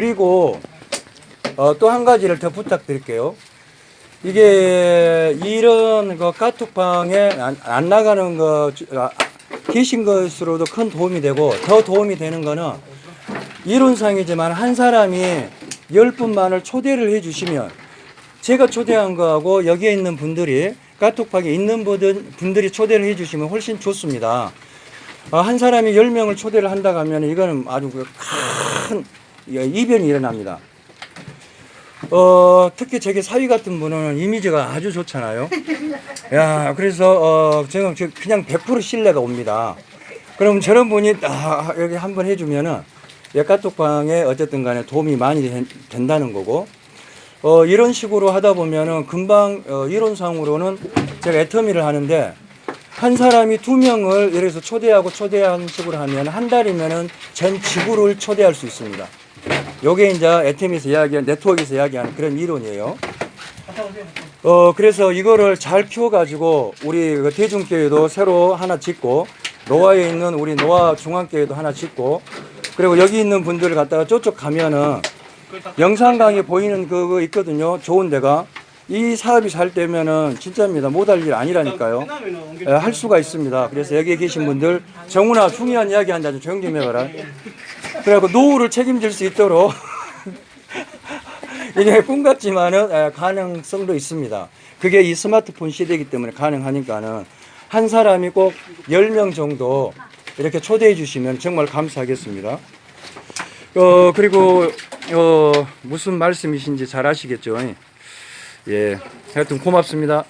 그리고 어, 또 한 가지를 더 부탁드릴게요. 이게 이런 그 카톡방에 안, 안 나가는 거 주- 아, 계신 것으로도 큰 도움이 되고 더 도움이 되는 거는 이론상이지만 한 사람이 열 분만을 초대를 해주시면 제가 초대한 거하고 여기에 있는 분들이 카톡방에 있는 분들- 분들이 초대를 해주시면 훨씬 좋습니다. 어, 한 사람이 열명을 초대를 한다고 하면 이거는 아주 그큰 이변이 일어납니다. 어, 특히 저게 사위 같은 분은 이미지가 아주 좋잖아요. 야, 그래서, 어, 저는 저 그냥 100% 신뢰가 옵니다. 그럼 저런 분이 아, 여기 한번 해주면은 카톡방에 어쨌든 간에 도움이 많이 된- 된다는 거고, 어, 이런 식으로 하다 보면은 금방, 어, 이론상으로는 제가 애터미를 하는데, 한 사람이 두 명을 예를 들어서 초대하고 초대하는 식으로 하면 한 달이면은 전 지구를 초대할 수 있습니다. 요게 이제 애템에서 이야기한 네트워크에서 이야기하는 그런 이론이에요. 어 그래서 이거를 잘 키워가지고 우리 그 대중교회도 새로 하나 짓고 노아에 있는 우리 노아 중앙교회도 하나 짓고 그리고 여기 있는 분들 을 갖다가 저쪽 가면은 영상 강의 보이는 그거 있거든요. 좋은 데가 이 사업이 잘 되면은 진짜입니다. 못할 일 아니라니까요. 예, 할 수가 있습니다. 그래서 여기에 계신 분들 정훈아 중요한 이야기 한다 좀 조용 좀 해봐라. 그래갖고 노후를 책임질 수 있도록 이게 꿈 같지만은 예, 가능성도 있습니다. 그게 이 스마트폰 시대이기 때문에 가능하니까는 한 사람이 꼭 10명 정도 이렇게 초대해 주시면 정말 감사하겠습니다. 어, 그리고 어, 무슨 말씀이신지 잘 아시겠죠? 예. 하여튼 고맙습니다.